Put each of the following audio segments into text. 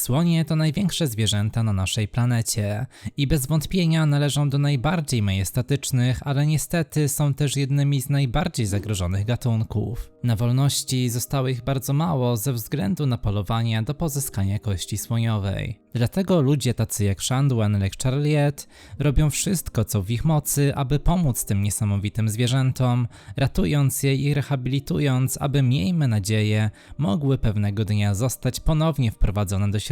Słonie to największe zwierzęta na naszej planecie i bez wątpienia należą do najbardziej majestatycznych, ale niestety są też jednymi z najbardziej zagrożonych gatunków. Na wolności zostało ich bardzo mało ze względu na polowanie do pozyskania kości słoniowej. Dlatego ludzie tacy jak Shandwen, Lake Charliet robią wszystko co w ich mocy, aby pomóc tym niesamowitym zwierzętom, ratując je i rehabilitując, aby miejmy nadzieję mogły pewnego dnia zostać ponownie wprowadzone do środowiska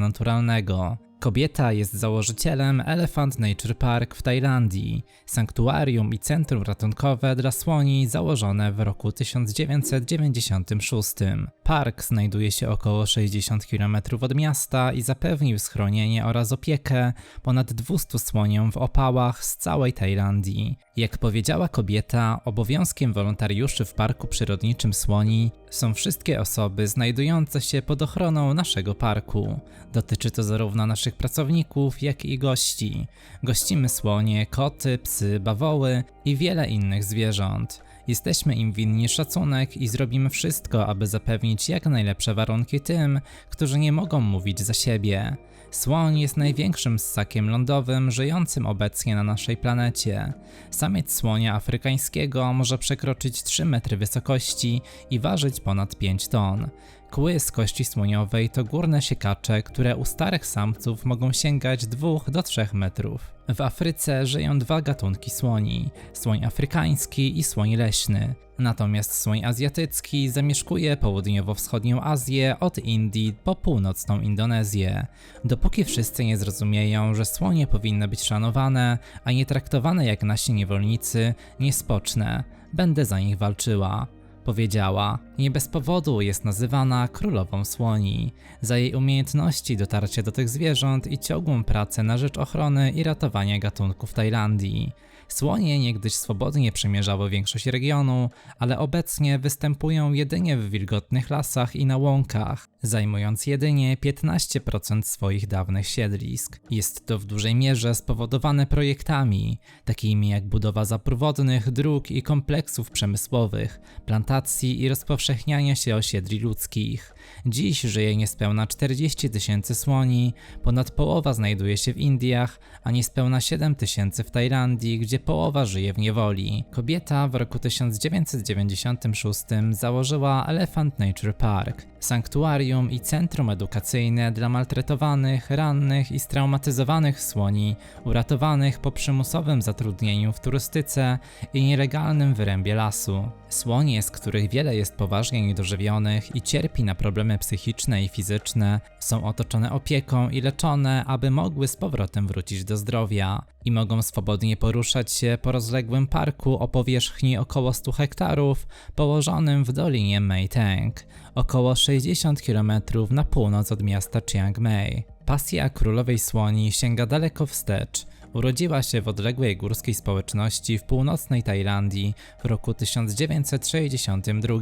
naturalnego. Kobieta jest założycielem Elephant Nature Park w Tajlandii, sanktuarium i centrum ratunkowe dla słoni założone w roku 1996. Park znajduje się około 60 km od miasta i zapewnił schronienie oraz opiekę ponad 200 słoniom w opałach z całej Tajlandii. Jak powiedziała kobieta, obowiązkiem wolontariuszy w Parku Przyrodniczym Słoni są wszystkie osoby znajdujące się pod ochroną naszego parku. Dotyczy to zarówno naszych pracowników, jak i gości. Gościmy słonie, koty, psy, bawoły i wiele innych zwierząt. Jesteśmy im winni szacunek i zrobimy wszystko, aby zapewnić jak najlepsze warunki tym, którzy nie mogą mówić za siebie. Słoń jest największym ssakiem lądowym żyjącym obecnie na naszej planecie. Samiec słonia afrykańskiego może przekroczyć 3 metry wysokości i ważyć ponad 5 ton. Kły z kości słoniowej to górne siekacze, które u starych samców mogą sięgać 2 do 3 metrów. W Afryce żyją dwa gatunki słoni: słoń afrykański i słoń leśny. Natomiast słoń azjatycki zamieszkuje południowo-wschodnią Azję od Indii po północną Indonezję. Dopóki wszyscy nie zrozumieją, że słonie powinny być szanowane, a nie traktowane jak nasi niewolnicy, nie spocznę. Będę za nich walczyła. Powiedziała, nie bez powodu jest nazywana królową słoni, za jej umiejętności dotarcia do tych zwierząt i ciągłą pracę na rzecz ochrony i ratowania gatunków Tajlandii. Słonie niegdyś swobodnie przemierzały większość regionu, ale obecnie występują jedynie w wilgotnych lasach i na łąkach, zajmując jedynie 15% swoich dawnych siedlisk. Jest to w dużej mierze spowodowane projektami, takimi jak budowa zapór wodnych, dróg i kompleksów przemysłowych, plantacji i rozpowszechniania się osiedli ludzkich. Dziś żyje niespełna 40 tysięcy słoni, ponad połowa znajduje się w Indiach, a niespełna 7 tysięcy w Tajlandii, gdzie połowa żyje w niewoli. Kobieta w roku 1996 założyła Elephant Nature Park, sanktuarium i centrum edukacyjne dla maltretowanych, rannych i straumatyzowanych słoni, uratowanych po przymusowym zatrudnieniu w turystyce i nielegalnym wyrębie lasu. Słonie, z których wiele jest poważnie niedożywionych i cierpi na problemy psychiczne i fizyczne, są otoczone opieką i leczone, aby mogły z powrotem wrócić do zdrowia i mogą swobodnie poruszać się po rozległym parku o powierzchni około 100 hektarów, położonym w dolinie Meiteng, około 60 km na północ od miasta Chiang Mai. Pasja królowej słoni sięga daleko wstecz. Urodziła się w odległej górskiej społeczności w północnej Tajlandii w roku 1962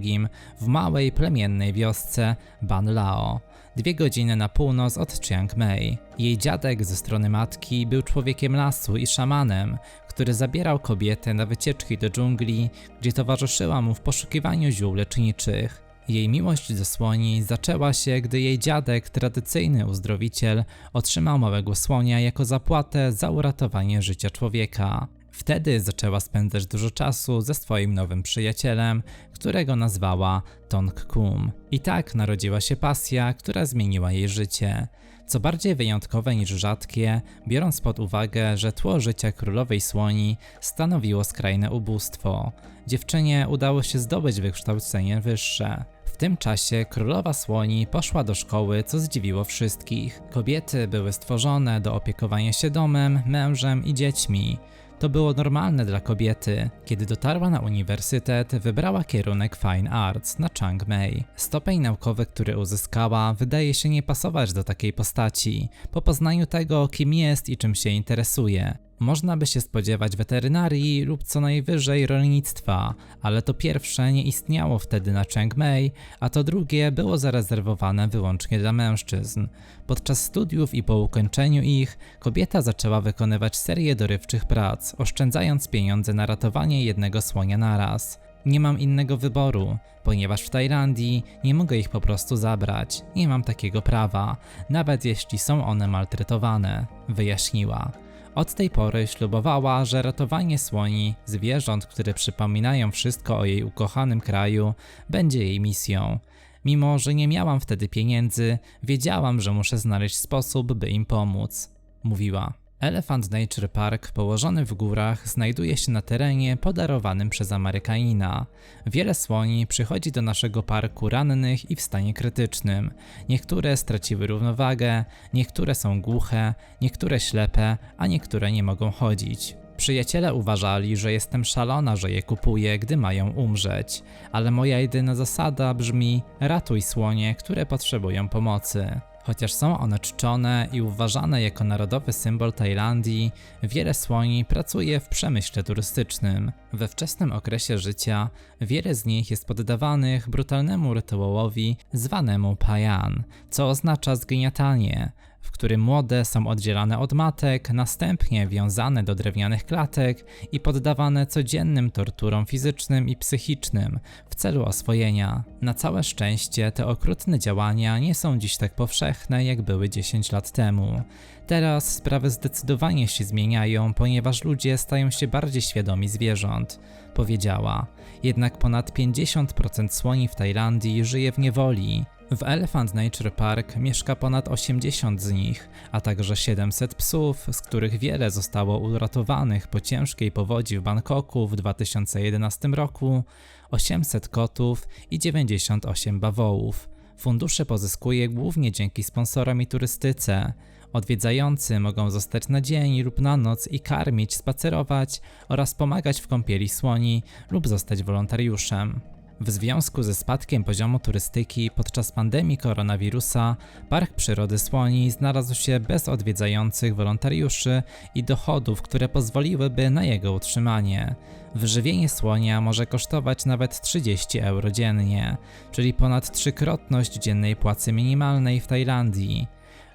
w małej plemiennej wiosce Ban Lao, dwie godziny na północ od Chiang Mai. Jej dziadek ze strony matki był człowiekiem lasu i szamanem, który zabierał kobietę na wycieczki do dżungli, gdzie towarzyszyła mu w poszukiwaniu ziół leczniczych. Jej miłość do słoni zaczęła się, gdy jej dziadek, tradycyjny uzdrowiciel, otrzymał małego słonia jako zapłatę za uratowanie życia człowieka. Wtedy zaczęła spędzać dużo czasu ze swoim nowym przyjacielem, którego nazwała Tong Kum. I tak narodziła się pasja, która zmieniła jej życie. Co bardziej wyjątkowe niż rzadkie, biorąc pod uwagę, że tło życia królowej słoni stanowiło skrajne ubóstwo. Dziewczynie udało się zdobyć wykształcenie wyższe. W tym czasie królowa słoni poszła do szkoły, co zdziwiło wszystkich. Kobiety były stworzone do opiekowania się domem, mężem i dziećmi. To było normalne dla kobiety. Kiedy dotarła na uniwersytet, wybrała kierunek Fine Arts na Chiang Mai. Stopień naukowy, który uzyskała, wydaje się nie pasować do takiej postaci, po poznaniu tego, kim jest i czym się interesuje. Można by się spodziewać weterynarii lub co najwyżej rolnictwa, ale to pierwsze nie istniało wtedy na Chiang Mai, a to drugie było zarezerwowane wyłącznie dla mężczyzn. Podczas studiów i po ukończeniu ich, kobieta zaczęła wykonywać serię dorywczych prac, oszczędzając pieniądze na ratowanie jednego słonia naraz. Nie mam innego wyboru, ponieważ w Tajlandii nie mogę ich po prostu zabrać. Nie mam takiego prawa, nawet jeśli są one maltretowane, wyjaśniła. Od tej pory ślubowała, że ratowanie słoni, zwierząt, które przypominają wszystko o jej ukochanym kraju, będzie jej misją. Mimo, że nie miałam wtedy pieniędzy, wiedziałam, że muszę znaleźć sposób, by im pomóc, mówiła. Elephant Nature Park, położony w górach, znajduje się na terenie podarowanym przez Amerykanina. Wiele słoni przychodzi do naszego parku rannych i w stanie krytycznym. Niektóre straciły równowagę, niektóre są głuche, niektóre ślepe, a niektóre nie mogą chodzić. Przyjaciele uważali, że jestem szalona, że je kupuję, gdy mają umrzeć, ale moja jedyna zasada brzmi: ratuj słonie, które potrzebują pomocy. Chociaż są one czczone i uważane jako narodowy symbol Tajlandii, wiele słoni pracuje w przemyśle turystycznym. We wczesnym okresie życia wiele z nich jest poddawanych brutalnemu rytuałowi zwanemu payan, co oznacza zgniatanie, w którym młode są oddzielane od matek, następnie wiązane do drewnianych klatek i poddawane codziennym torturom fizycznym i psychicznym w celu oswojenia. Na całe szczęście te okrutne działania nie są dziś tak powszechne, jak były 10 lat temu. Teraz sprawy zdecydowanie się zmieniają, ponieważ ludzie stają się bardziej świadomi zwierząt, powiedziała. Jednak ponad 50% słoni w Tajlandii żyje w niewoli. W Elephant Nature Park mieszka ponad 80 z nich, a także 700 psów, z których wiele zostało uratowanych po ciężkiej powodzi w Bangkoku w 2011 roku, 800 kotów i 98 bawołów. Fundusze pozyskuje głównie dzięki sponsorom i turystyce. Odwiedzający mogą zostać na dzień lub na noc i karmić, spacerować oraz pomagać w kąpieli słoni lub zostać wolontariuszem. W związku ze spadkiem poziomu turystyki podczas pandemii koronawirusa, Park Przyrody Słoni znalazł się bez odwiedzających wolontariuszy i dochodów, które pozwoliłyby na jego utrzymanie. Wyżywienie słonia może kosztować nawet 30 euro dziennie, czyli ponad trzykrotność dziennej płacy minimalnej w Tajlandii.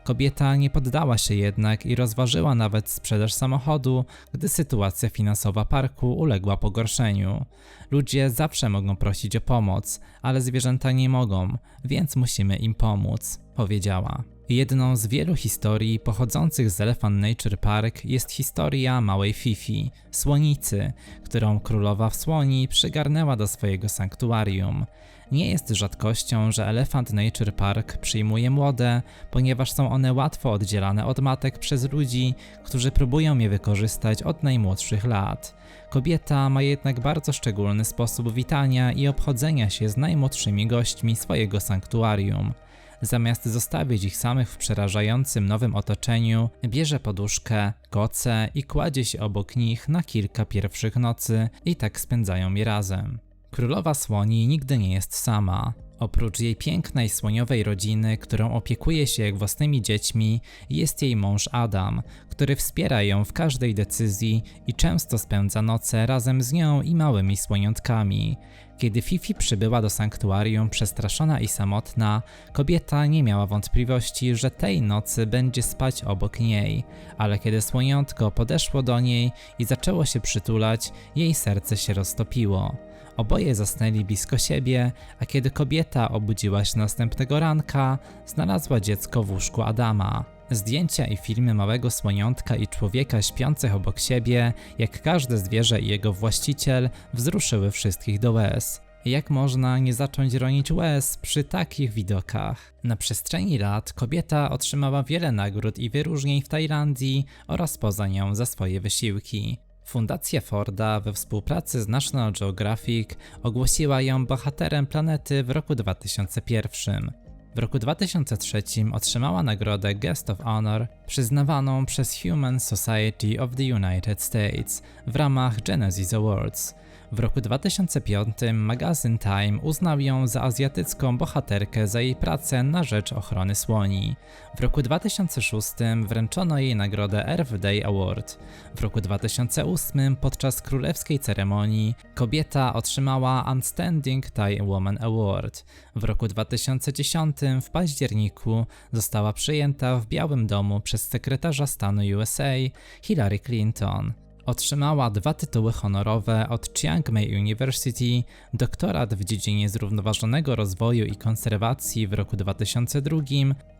Kobieta nie poddała się jednak i rozważyła nawet sprzedaż samochodu, gdy sytuacja finansowa parku uległa pogorszeniu. Ludzie zawsze mogą prosić o pomoc, ale zwierzęta nie mogą, więc musimy im pomóc, powiedziała. Jedną z wielu historii pochodzących z Elephant Nature Park jest historia małej Fifi, słonicy, którą królowa w słoni przygarnęła do swojego sanktuarium. Nie jest rzadkością, że Elephant Nature Park przyjmuje młode, ponieważ są one łatwo oddzielane od matek przez ludzi, którzy próbują je wykorzystać od najmłodszych lat. Kobieta ma jednak bardzo szczególny sposób witania i obchodzenia się z najmłodszymi gośćmi swojego sanktuarium. Zamiast zostawić ich samych w przerażającym nowym otoczeniu, bierze poduszkę, koce i kładzie się obok nich na kilka pierwszych nocy i tak spędzają je razem. Królowa słoni nigdy nie jest sama. Oprócz jej pięknej słoniowej rodziny, którą opiekuje się jak własnymi dziećmi, jest jej mąż Adam, który wspiera ją w każdej decyzji i często spędza noce razem z nią i małymi słoniątkami. Kiedy Fifi przybyła do sanktuarium przestraszona i samotna, kobieta nie miała wątpliwości, że tej nocy będzie spać obok niej, ale kiedy słoniątko podeszło do niej i zaczęło się przytulać, jej serce się roztopiło. Oboje zasnęli blisko siebie, a kiedy kobieta obudziła się następnego ranka, znalazła dziecko w łóżku Adama. Zdjęcia i filmy małego słoniątka i człowieka śpiących obok siebie, jak każde zwierzę i jego właściciel, wzruszyły wszystkich do łez. Jak można nie zacząć ronić łez przy takich widokach? Na przestrzeni lat kobieta otrzymała wiele nagród i wyróżnień w Tajlandii oraz poza nią za swoje wysiłki. Fundacja Forda we współpracy z National Geographic ogłosiła ją bohaterem planety w roku 2001. W roku 2003 otrzymała nagrodę Guest of Honor przyznawaną przez Human Society of the United States w ramach Genesis Awards. W roku 2005 magazyn Time uznał ją za azjatycką bohaterkę za jej pracę na rzecz ochrony słoni. W roku 2006 wręczono jej nagrodę Earth Day Award. W roku 2008 podczas królewskiej ceremonii kobieta otrzymała Outstanding Thai Woman Award. W roku 2010 w październiku została przyjęta w Białym Domu przez sekretarza stanu USA Hillary Clinton. Otrzymała dwa tytuły honorowe od Chiang Mai University, doktorat w dziedzinie zrównoważonego rozwoju i konserwacji w roku 2002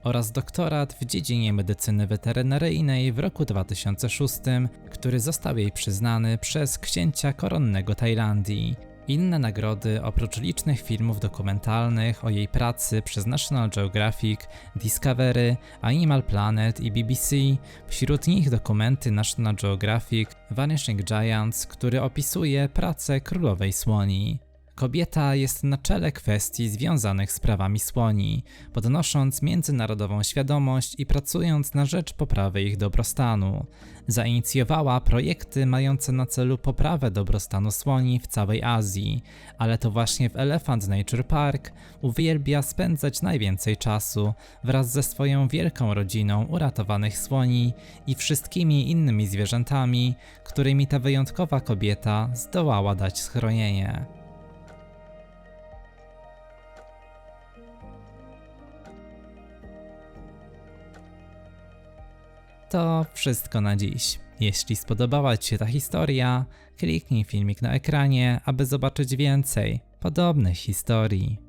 oraz doktorat w dziedzinie medycyny weterynaryjnej w roku 2006, który został jej przyznany przez księcia koronnego Tajlandii. Inne nagrody, oprócz licznych filmów dokumentalnych o jej pracy przez National Geographic, Discovery, Animal Planet i BBC, wśród nich dokumenty National Geographic Vanishing Giants, który opisuje pracę królowej słoni. Kobieta jest na czele kwestii związanych z prawami słoni, podnosząc międzynarodową świadomość i pracując na rzecz poprawy ich dobrostanu. Zainicjowała projekty mające na celu poprawę dobrostanu słoni w całej Azji, ale to właśnie w Elephant Nature Park uwielbia spędzać najwięcej czasu wraz ze swoją wielką rodziną uratowanych słoni i wszystkimi innymi zwierzętami, którymi ta wyjątkowa kobieta zdołała dać schronienie. To wszystko na dziś. Jeśli spodobała Ci się ta historia, kliknij filmik na ekranie, aby zobaczyć więcej podobnych historii.